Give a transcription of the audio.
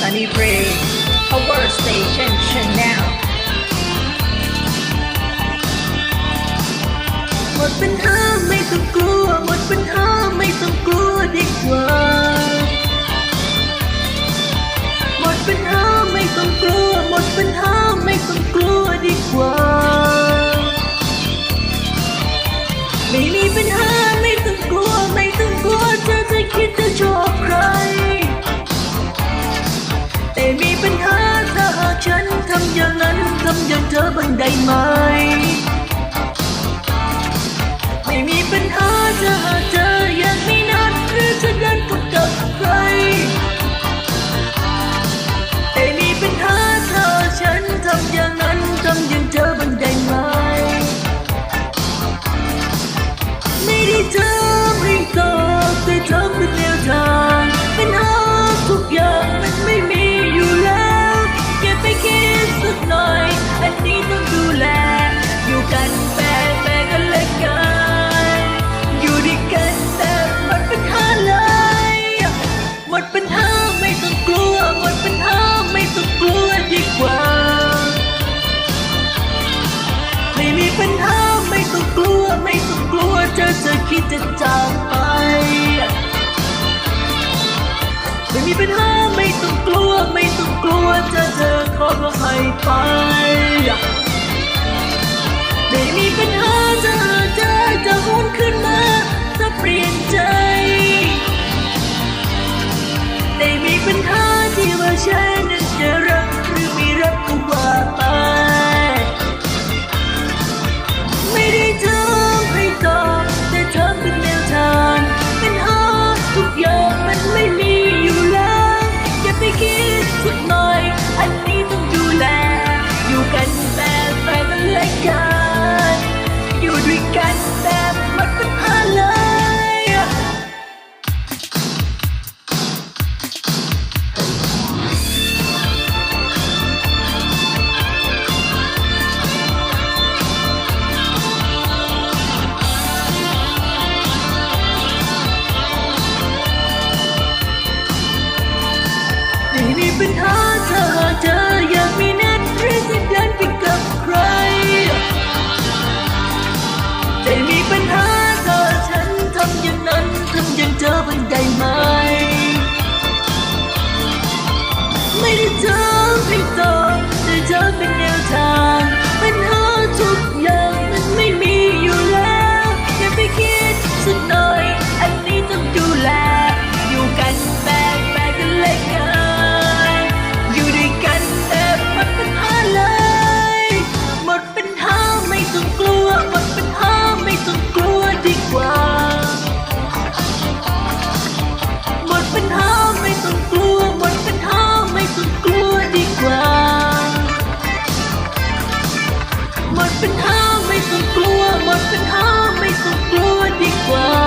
Family Free Power Station Channel หมดปัญหาไม่ต้องกลัว หมดปัญหาไม่ต้องกลัวดีกว่า หมดปัญหาไม่ต้องกลัว หมดปัญหาไม่ต้องกลัวดีกว่า ปัญหาถ้าหากฉันทำอย่างนั้นทำอย่างเธอบ้างได้ไหม ไม่มีปัญหาจะหากเธอ ไม่ต้องกลัวไม่ต้องกลัวเธอเจอขอก็ให้ไปไม่มีปัญหาจะเจอจะหุ่นขึ้นมาจะเปลี่ยนใจไม่มีปัญหาที่ว่าฉันนั้น มีปัญหาถ้าหากเธออยากมีนัดหรือจะเดินไปกับใครแต่มีปัญหาถ้าฉันทำอย่างนั้นทำอย่างเธอบ้างได้ไหม ไม่ได้ทำให้ต้องแต่เธอเป็นไง กลัวหมดปัญหาไม่ต้องกลัวดีกว่า